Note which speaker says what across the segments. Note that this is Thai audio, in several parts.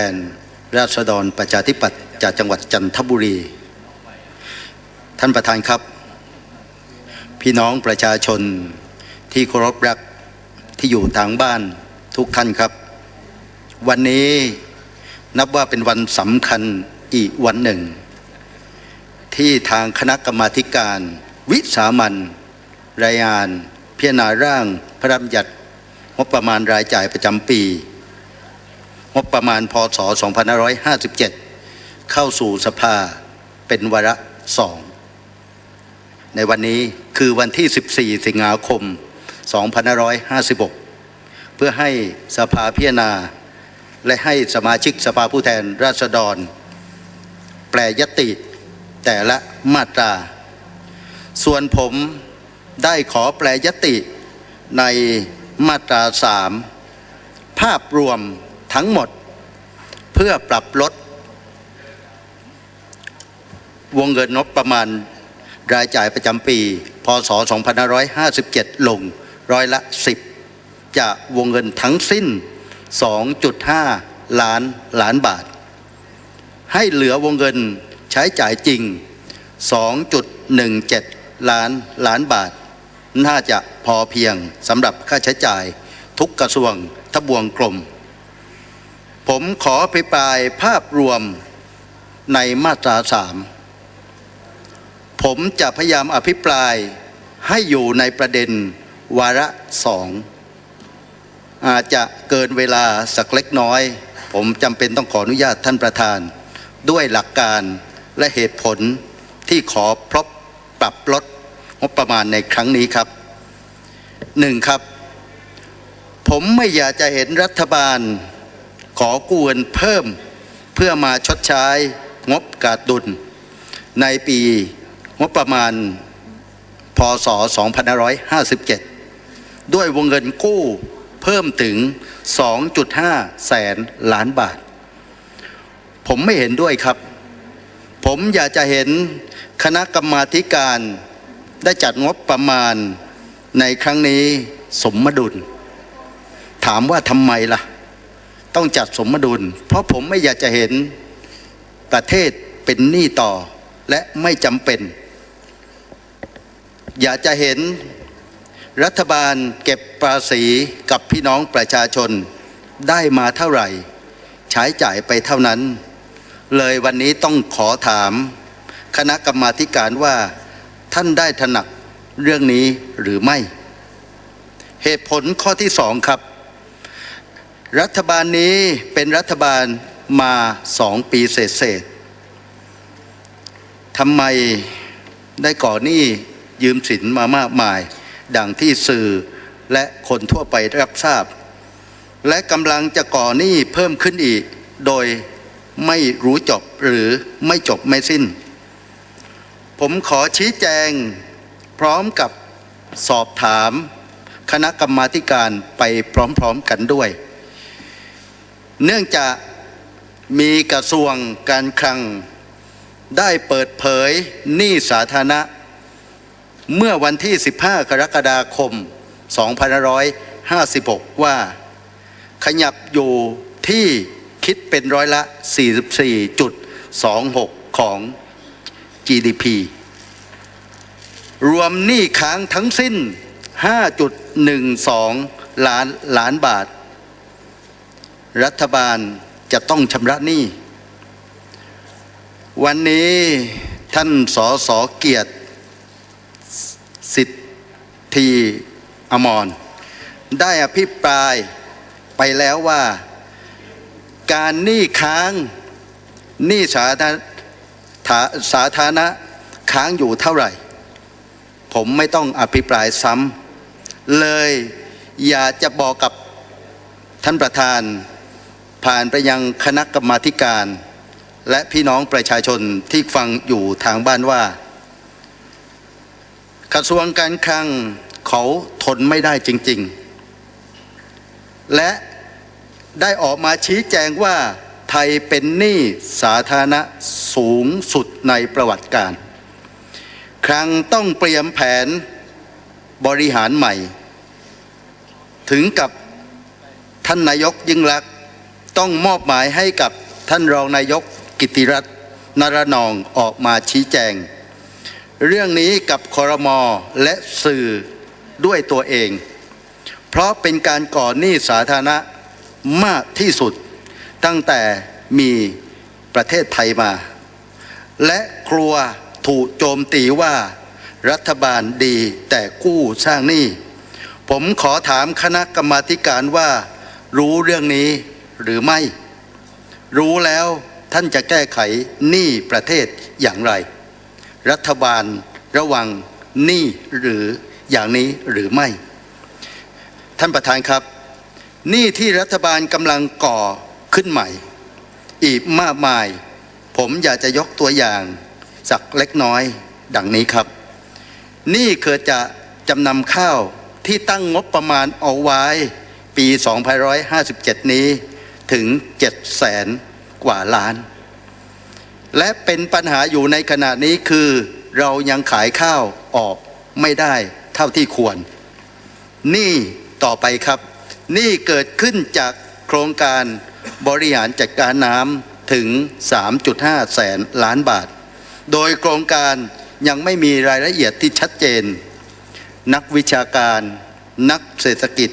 Speaker 1: แทนราษฎรประชาธิปัตย์จากจังหวัดจันทบุรี ท่านประธานครับ พี่น้องประชาชนที่เคารพรักที่อยู่ทางบ้านทุกท่านครับ วันนี้นับว่าเป็นวันสำคัญอีกวันหนึ่ง ที่ทางคณะกรรมาการ วิสามันรายงาน พิจารณาร่างพระราชบัญญัติงบประมาณรายจ่ายประจำปี งบประมาณพศ 2557 เข้าสู่สภาเป็นวาระสอง ในวันนี้คือวันที่ 14 สิงหาคม 2556 เพื่อให้สภาพิจารณา และให้สมาชิกสภาผู้แทนราษฎร แปลยติแต่ละมาตรา ส่วนผมได้ขอแปลยติในมาตราสามภาพรวม ทั้งหมดเพื่อปรับลด วงเงินงบประมาณรายจ่ายประจำปี พศ 2557 ลงร้อยละ 10 จากวงเงินทั้งสิ้น 2.5 ล้านล้านบาท ให้เหลือวงเงินใช้จ่ายจริง 2.17 ล้านล้านบาท น่าจะพอเพียงสำหรับค่าใช้จ่ายทุกกระทรวงทบวงกลม ผมขออภิปรายภาพรวมในมาตราสามผมจะพยายามอภิปรายให้อยู่ในประเด็นวาระสองอาจจะเกินเวลาสักเล็กน้อย ผมจำเป็นต้องขออนุญาตท่านประธาน ด้วยหลักการและเหตุผลที่ขอพบปรับลดงบประมาณในครั้งนี้ครับหนึ่งครับ ผมไม่อยากจะเห็นรัฐบาล ขอกู้เงินเพิ่มเพื่อมาชดใช้งบกาดดุล ในปีงบประมาณพศ 2557 ด้วยวงเงินกู้เพิ่มถึง 2.5 แสนล้านบาท ผมไม่เห็นด้วยครับ ผมอยากจะเห็นคณะกรรมาธิการได้จัดงบประมาณในครั้งนี้สมดุล ถามว่าทำไมล่ะ ต้องจัดสมดุล เพราะผมไม่อยากจะเห็นประเทศเป็นหนี้ต่อ และไม่จำเป็น อยากจะเห็นรัฐบาลเก็บภาษีกับพี่น้องประชาชนได้มาเท่าไหร่ ใช้จ่ายไปเท่านั้น เลยวันนี้ต้องขอถาม คณะกรรมาธิการว่าท่านได้ถนัดเรื่องนี้หรือไม่ เหตุผลข้อที่สองครับ รัฐบาลนี้เป็นรัฐบาลมาสองปีเศษๆทำไมได้ก่อหนี้ยืมสินมามากมาย ดังที่สื่อและคนทั่วไปรับทราบ และกำลังจะก่อหนี้เพิ่มขึ้นอีก โดยไม่รู้จบหรือไม่จบไม่สิ้น ผมขอชี้แจงพร้อมกับสอบถามคณะกรรมาการไปพร้อมๆกันด้วย เนื่องจากมีกระทรวงการคลัง ได้เปิดเผยหนี้สาธารณะ เมื่อวันที่ 15 กรกฎาคม 2556 ว่า ขยับอยู่ที่คิดเป็นร้อยละ 44.26 ของ GDP รวมหนี้ค้างทั้งสิ้น 5.12 ล้านล้านบาท รัฐบาลจะต้องชำระหนี้ วันนี้ท่านสอสอเกียรติสิทธีอมร ได้อภิปรายไปแล้วว่า การหนี้ค้างหนี้สาธารณสาธารณะค้างอยู่เท่าไหร่ ผมไม่ต้องอภิปรายซ้ำเลยอยากจะบอกกับท่านประธาน ผ่านไปยังคณะกรรมาธิการ และพี่น้องประชาชนที่ฟังอยู่ทางบ้านว่า กระทรวงการคลังเขาทนไม่ได้จริง ๆ และได้ออกมาชี้แจงว่าไทยเป็นหนี้สาธารณะสูงสุดในประวัติการ ครั้งต้องเตรียมแผนบริหารใหม่ ถึงกับท่านนายกยิ่งลักษ ต้องมอบหมายให้กับท่านรองนายกกิติรัตน์นรนองออกมาชี้แจง เรื่องนี้กับคอรมอและสื่อด้วยตัวเอง เพราะเป็นการก่อหนี้สาธารณะมากที่สุด ตั้งแต่มีประเทศไทยมา และกลัวถูกโจมตีว่ารัฐบาลดีแต่กู้สร้างหนี้ ผมขอถามคณะกรรมาการว่ารู้เรื่องนี้ หรือไม่ รู้แล้วท่านจะแก้ไขหนี้ประเทศอย่างไร รัฐบาลระวังหนี้หรืออย่างนี้หรือไม่ ท่านประธานครับหนี้ที่รัฐบาลกำลังก่อขึ้นใหม่ อีกมากมาย ผมอยากจะยกตัวอย่างสักเล็กน้อยดังนี้ครับหนี่เกิดจะจำนำข้าวที่ตั้งงบประมาณเอาไว้ปี 2557 นี้ ถึง7แสนกว่าล้าน และเป็นปัญหาอยู่ในขณะนี้คือเรายังขายข้าวออกไม่ได้เท่าที่ควร นี่ต่อไปครับ นี่เกิดขึ้นจากโครงการบริหารจัดการน้ำถึง 3.5 แสนล้านบาท โดยโครงการยังไม่มีรายละเอียดที่ชัดเจน นักวิชาการ นักเศรษฐกิจ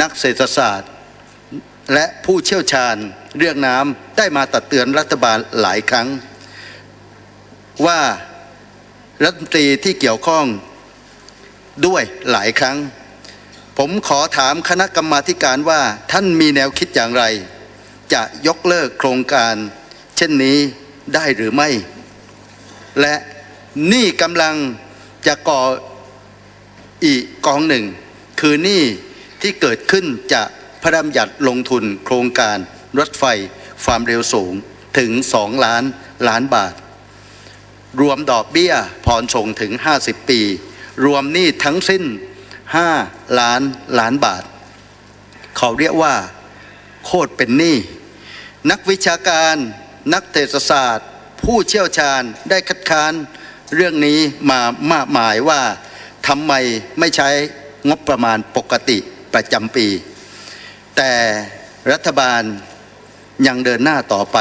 Speaker 1: นักเศรษฐศาสตร์ และผู้เชี่ยวชาญเรื่องน้ำได้มาตัดเตือนรัฐบาลหลายครั้ง ว่ารัฐมนตรีที่เกี่ยวข้องด้วยหลายครั้ง ผมขอถามคณะกรรมาธิการว่าท่านมีแนวคิดอย่างไร จะยกเลิกโครงการ เช่นนี้ได้หรือไม่ และนี่กำลังจะก่ออีกกองหนึ่ง คือนี่ที่เกิดขึ้นจาก ระราชบัญญัติลงทุนโครงการรถไฟความเร็วสูงถึง 2 ล้านล้านบาท รวมดอกเบี้ยผ่อนส่งถึง 50 ปี รวมหนี้ทั้งสิ้น 5 ล้านล้านบาท เขาเรียกว่า โคตรเป็นหนี้นักวิชาการนักเศรษฐศาสตร์ ผู้เชี่ยวชาญได้คัดค้านเรื่องนี้มามากมายว่าทำไมไม่ใช้งบประมาณปกติประจำปี แต่รัฐบาลยังเดินหน้าต่อไป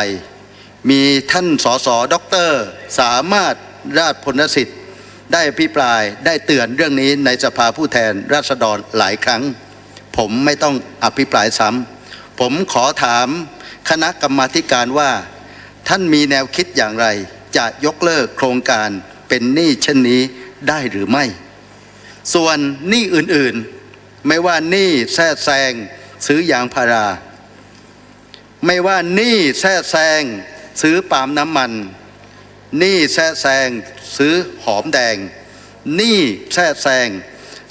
Speaker 1: มีท่านสสด็อกเตอร์ สามารถราชพลสิทธิ์ได้อภิปรายได้เตือนเรื่องนี้ในสภาผู้แทนราษฎรหลายครั้ง ผมไม่ต้องอภิปรายซ้ำผมขอถามคณะกรรมาการว่า ท่านมีแนวคิดอย่างไร จะยกเลิกโครงการเป็นหนี้เช่นนี้ได้หรือไม่ ส่วนหนี้อื่นๆ ไม่ว่าหนี้แทรกแซง ซื้อยางพารา ไม่ว่าหนี้แทรกแซงซื้อปาล์มน้ำมันหนี้แทรกแซงซื้อหอมแดงหนี้แทรกแซง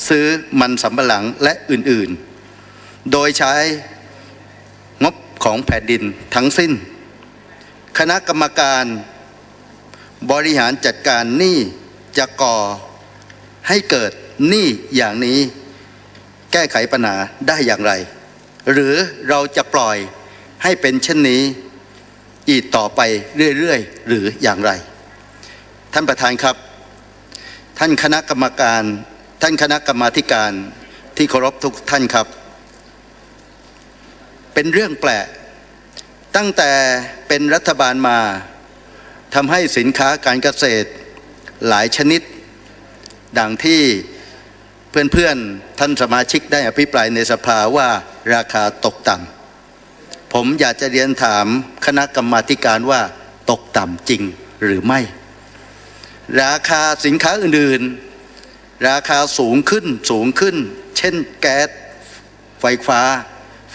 Speaker 1: ซื้อมันสำปะหลังและอื่นๆ โดยใช้งบของแผ่นดินทั้งสิ้น คณะกรรมการบริหารจัดการหนี้จะก่อให้เกิดหนี้อย่างนี้ แก้ไขปัญหาได้อย่างไร หรือเราจะปล่อยให้เป็นเช่นนี้ อีกต่อไปเรื่อยๆ หรืออย่างไร ท่านประธานครับ ท่านคณะกรรมการ ท่านคณะกรรมาการที่เคารพทุกท่านครับ เป็นเรื่องแปลก ตั้งแต่เป็นรัฐบาลมาทำให้สินค้าการเกษตรหลายชนิด ดังที่ เพื่อนๆ ท่านสมาชิกได้อภิปรายในสภาว่าราคาตกต่ำผมอยากจะเรียนถามคณะกรรมาการว่าตกต่ำจริงหรือไม่ ราคาสินค้าอื่นๆ ราคาสูงขึ้นสูงขึ้น เช่นแก๊สไฟฟ้า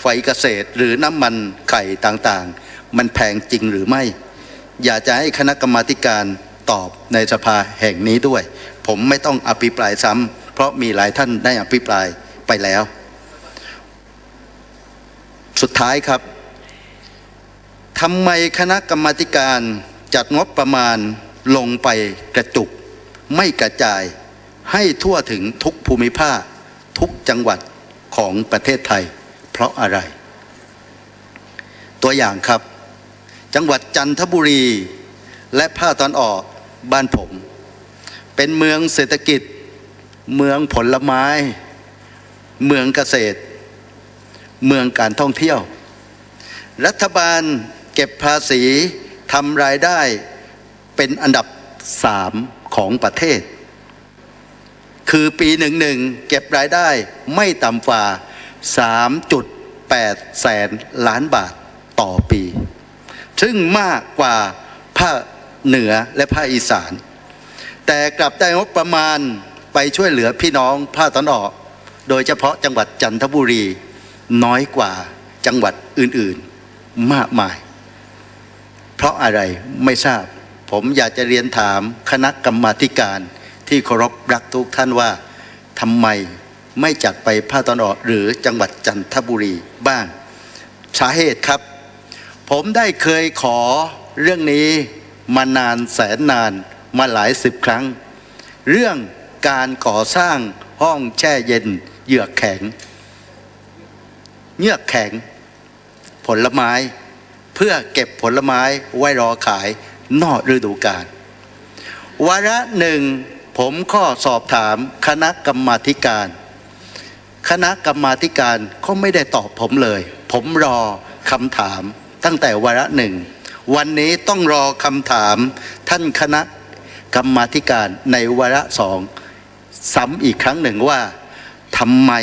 Speaker 1: ไฟเกษตรหรือน้ำมันไข่ต่างๆ มันแพงจริงหรือไม่ อยากจะให้คณะกรรมาการตอบในสภาแห่งนี้ด้วย ผมไม่ต้องอภิปรายซ้ำ เพราะมีหลายท่านได้อภิปรายไปแล้ว สุดท้ายครับทำไมคณะกรรมการจัดงบประมาณลงไปกระจุก ไม่กระจายให้ทั่วถึงทุกภูมิภาค ทุกจังหวัดของประเทศไทย เพราะอะไร ตัวอย่างครับ จังหวัดจันทบุรี และภาคตอนออกบ้านผม เป็นเมืองเศรษฐกิจ เมืองผลไม้ เมืองเกษตร เมืองการท่องเที่ยว รัฐบาลเก็บภาษีทำรายได้เป็นอันดับสามของประเทศ คือปีหนึ่งหนึ่งเก็บรายได้ไม่ต่ำกว่า 3.8 แสนล้านบาทต่อปี ซึ่งมากกว่าภาคเหนือและภาคอีสาน แต่กลับได้งบประมาณ ไปช่วยเหลือพี่น้องภาคตะวันออก โดยเฉพาะจังหวัดจันทบุรีน้อยกว่าจังหวัดอื่นๆมากมาย เพราะอะไรไม่ทราบ ผมอยากจะเรียนถามคณะกรรมาธิการที่เคารพรักทุกท่านว่าทำไมไม่จัดไปภาคตะวันออกหรือจังหวัดจันทบุรีบ้าง สาเหตุครับ ผมได้เคยขอเรื่องนี้มานานแสนนานมาหลายสิบครั้ง เรื่อง การก่อสร้างห้องแช่เย็นเหยือกแข็งเยือกแข็ง ผลไม้เพื่อเก็บผลไม้ไว้รอขายนอกฤดูกาลวาระหนึ่งผมข้อสอบถามคณะกรรมาธิการ คณะกรรมาธิการเขาไม่ได้ตอบผมเลย ผมรอคำถามตั้งแต่วาระหนึ่งวันนี้ต้องรอคำถามท่านคณะกรรมาธิการในวาระสอง ซ้ำอีกครั้งหนึ่งว่าทำไม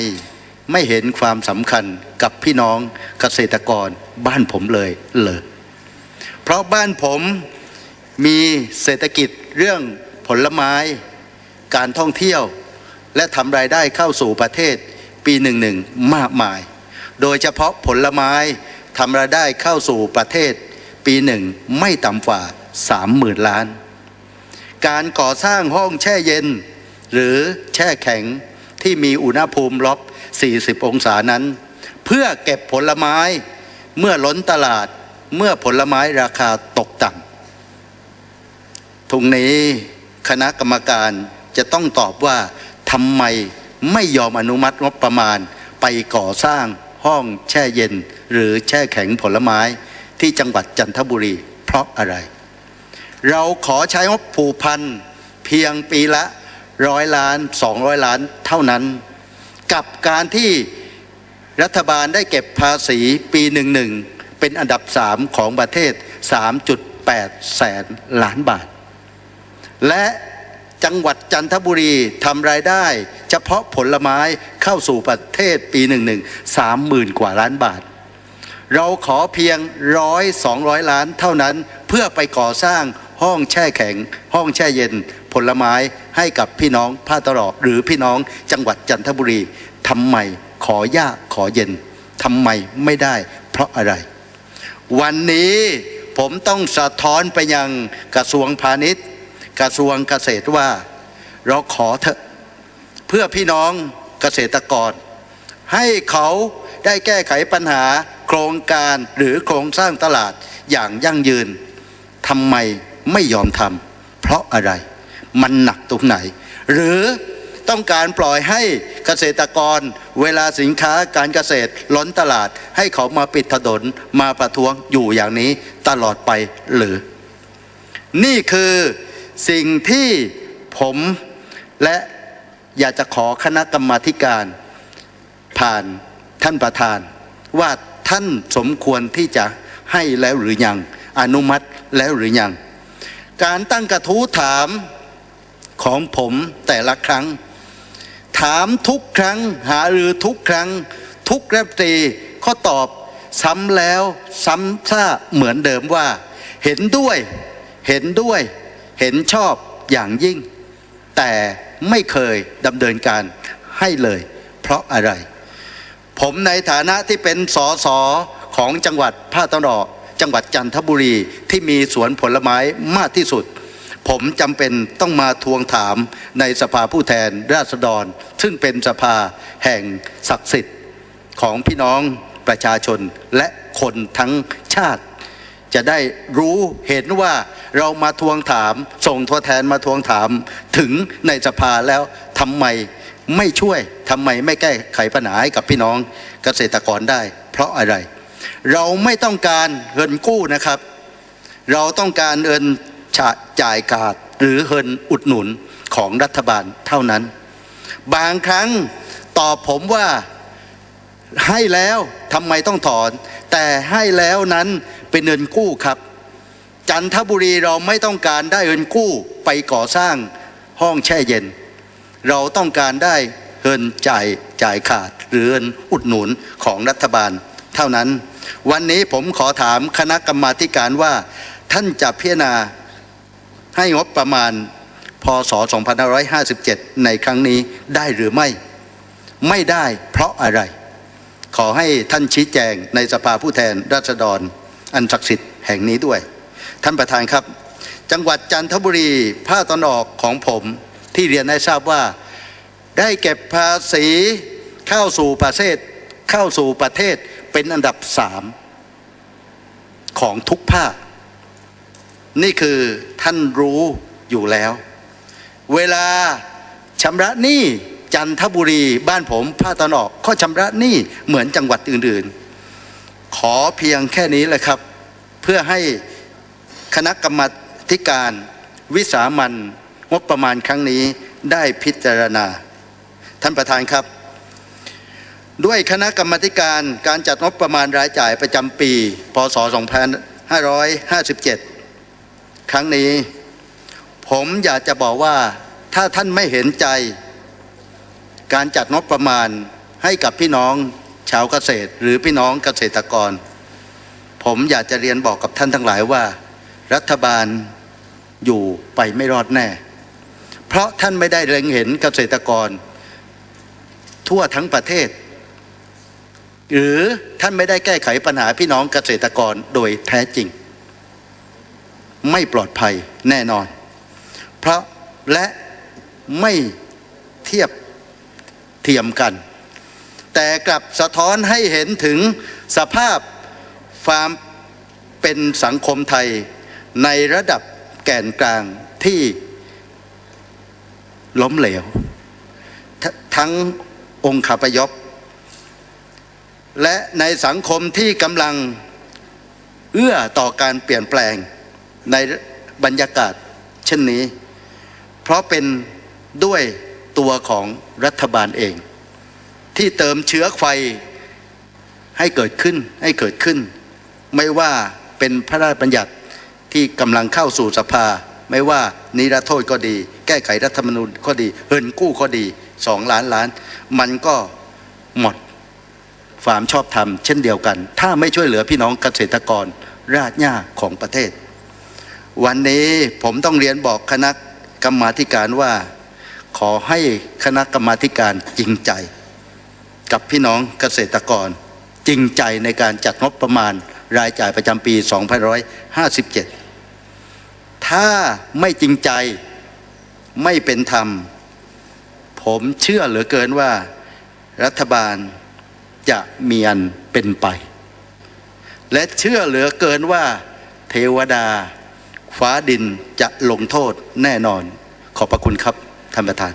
Speaker 1: ไม่เห็นความสำคัญกับพี่น้องเกษตรกรบ้านผมเลยเลยเพราะบ้านผมมีเศรษฐกิจเรื่องผลไม้ การท่องเที่ยว และทำรายได้เข้าสู่ประเทศปีหนึ่งหนึ่งมากมาย โดยเฉพาะผลไม้ทำรายได้เข้าสู่ประเทศ ปีหนึ่งไม่ต่ำกว่าสามหมื่นล้าน การก่อสร้างห้องแช่เย็น หรือแช่แข็งที่มีอุณหภูมิลบ 40 องศานั้น เพื่อเก็บผลไม้เมื่อล้นตลาดเมื่อผลไม้ราคาตกต่ำทุงนี้คณะกรรมการจะต้องตอบว่าทำไมไม่ยอมอนุมัติงบประมาณไปก่อสร้างห้องแช่เย็น หรือแช่แข็งผลไม้ที่จังหวัดจันทบุรี เพราะอะไร เราขอใช้งบผูกพันเพียงปีละ ร้อยล้านสองร้อยล้านเท่านั้น กับการที่รัฐบาลได้เก็บภาษีปีหนึ่งหนึ่งเป็นอันดับสามของประเทศ 3.8 แสนล้านบาท และจังหวัดจันทบุรีทำรายได้ เฉพาะผลไม้เข้าสู่ประเทศปีหนึ่งหนึ่งสามหมื่นกว่าล้านบาท เราขอเพียงร้อยสองร้อยล้านเท่านั้นเพื่อไปก่อสร้างห้องแช่แข็ง ห้องแช่เย็น ผลไม้ให้กับพี่น้องภาคตะวันอหรือพี่น้องจังหวัดจันทบุรีทำไมขอยากขอเย็นทำไมไม่ได้ เพราะอะไร วันนี้ผมต้องสะท้อนไปยังกระทรวงพาณิชย์ กระทรวงเกษตรว่า เราขอเถอะเพื่อพี่น้องเกษตรกร ให้เขาได้แก้ไขปัญหาโครงการหรือโครงสร้างตลาดอย่างยั่งยืนทำไมไม่ยอมทำเพราะอะไร มันหนักตรงไหน หรือต้องการปล่อยให้เกษตรกร เวลาสินค้าการเกษตรล้นตลาด ให้เขามาปิดถนนมาประท้วงอยู่อย่างนี้ตลอดไปหรือ นี่คือสิ่งที่ผมและอยากจะขอคณะกรรมาการ ผ่านท่านประธาน ว่าท่านสมควรที่จะให้แล้วหรือยัง อนุมัติแล้วหรือยัง การตั้งกระทู้ถาม ของผมแต่ละครั้ง ถามทุกครั้งหารือทุกครั้ง ทุกรัฐมนตรีก็ตอบซ้ำแล้วซ้ำซากเหมือนเดิมว่า เห็นด้วย เห็นด้วย เห็นชอบอย่างยิ่ง แต่ไม่เคยดำเนินการให้เลย เพราะอะไร ผมในฐานะที่เป็นสสของจังหวัดภาคตะวันออกจังหวัดจันทบุรีที่มีสวนผลไม้มากที่สุด ผมจำเป็นต้องมาทวงถามในสภาผู้แทนราษฎร ซึ่งเป็นสภาแห่งศักดิ์สิทธิ์ของพี่น้องประชาชนและคนทั้งชาติ จะได้รู้เห็นว่าเรามาทวงถาม ส่งตัวแทนมาทวงถาม ถึงในสภาแล้วทำไมไม่ช่วยทำไมไม่แก้ไขปัญหาให้กับพี่น้องเกษตรกรได้ เพราะอะไร เราไม่ต้องการเงินกู้นะครับ เราต้องการเงิน จ่ายกาดหรือเงินอุดหนุนของรัฐบาลเท่านั้น บางครั้งตอบผมว่าให้แล้วทำไมต้องถอน แต่ให้แล้วนั้นเป็นเงินกู้ครับ จันทบุรีเราไม่ต้องการได้เงินกู้ไปก่อสร้างห้องแช่เย็น เราต้องการได้เงินจ่ายจ่ายขาดหรือเงินอุดหนุนของรัฐบาล เท่านั้น วันนี้ผมขอถามคณะกรรมาธิการว่า ท่านจะพิจารณา ให้งบประมาณพศ 2557 ในครั้งนี้ได้หรือไม่ ไม่ได้เพราะอะไร ขอให้ท่านชี้แจงในสภาผู้แทนราษฎร อันศักดิ์สิทธิ์แห่งนี้ด้วย ท่านประธานครับ จังหวัดจันทบุรีภาคตอนออกของผมที่เรียนให้ทราบว่า ได้เก็บภาษีเข้าสู่ประเทศเข้าสู่ประเทศเป็นอันดับสามของทุกภาค นี่คือท่านรู้อยู่แล้ว เวลาชำระหนี้จันทบุรีบ้านผมภาคตะนออกก็ชำระหนี้เหมือนจังหวัดอื่นๆ ขอเพียงแค่นี้แหละครับ เพื่อให้คณะกรรมธิการวิสามันงบประมาณครั้งนี้ได้พิจารณา ท่านประธานครับ ด้วยคณะกรรมการการจัดงบประมาณรายจ่ายประจำปี พศ 2557 ครั้งนี้ ผมอยากจะบอกว่าถ้าท่านไม่เห็นใจ การจัดงบประมาณให้กับพี่น้องชาวเกษตร หรือพี่น้องเกษตรกร ผมอยากจะเรียนบอกกับท่านทั้งหลายว่า รัฐบาลอยู่ไปไม่รอดแน่ เพราะท่านไม่ได้เล็งเห็นเกษตรกร ทั่วทั้งประเทศ หรือท่านไม่ได้แก้ไขปัญหาพี่น้องเกษตรกรโดยแท้จริง ไม่ปลอดภัยแน่นอน เพราะและไม่เทียบเทียมกัน แต่กลับสะท้อนให้เห็นถึงสภาพความเป็นสังคมไทยในระดับแก่นกลางที่ล้มเหลวททั้งองค์คาพยพและในสังคมที่กำลังเอื้อต่อการเปลี่ยนแปลง ในบรรยากาศเช่นนี้ เพราะเป็นด้วยตัวของรัฐบาลเอง ที่เติมเชื้อไฟให้เกิดขึ้นให้เกิดขึ้น ไม่ว่าเป็นพระราชบัญญัติที่กำลังเข้าสู่สภา ไม่ว่านิรโทษก็ดี แก้ไขรัฐธรรมนูญก็ดีเงินกู้ก็ดีสองล้านล้าน มันก็หมดความชอบธรรมเช่นเดียวกัน ถ้าไม่ช่วยเหลือพี่น้องเกษตรกรรากหญ้าของประเทศ วันนี้ผมต้องเรียนบอกคณะกรรมาการว่า ขอให้คณะกรรมาการจริงใจ กับพี่น้องเกษตรกร จริงใจในการจัดงบประมาณรายจ่ายประจำปี 2557 ถ้าไม่จริงใจไม่เป็นธรรม ผมเชื่อเหลือเกินว่า รัฐบาลจะเมีอันเป็นไป และเชื่อเหลือเกินว่า เทวดา ฟ้าดินจะลงโทษแน่นอน ขอบพระคุณครับท่านประธาน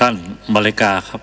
Speaker 2: ท่านมาริกาครับ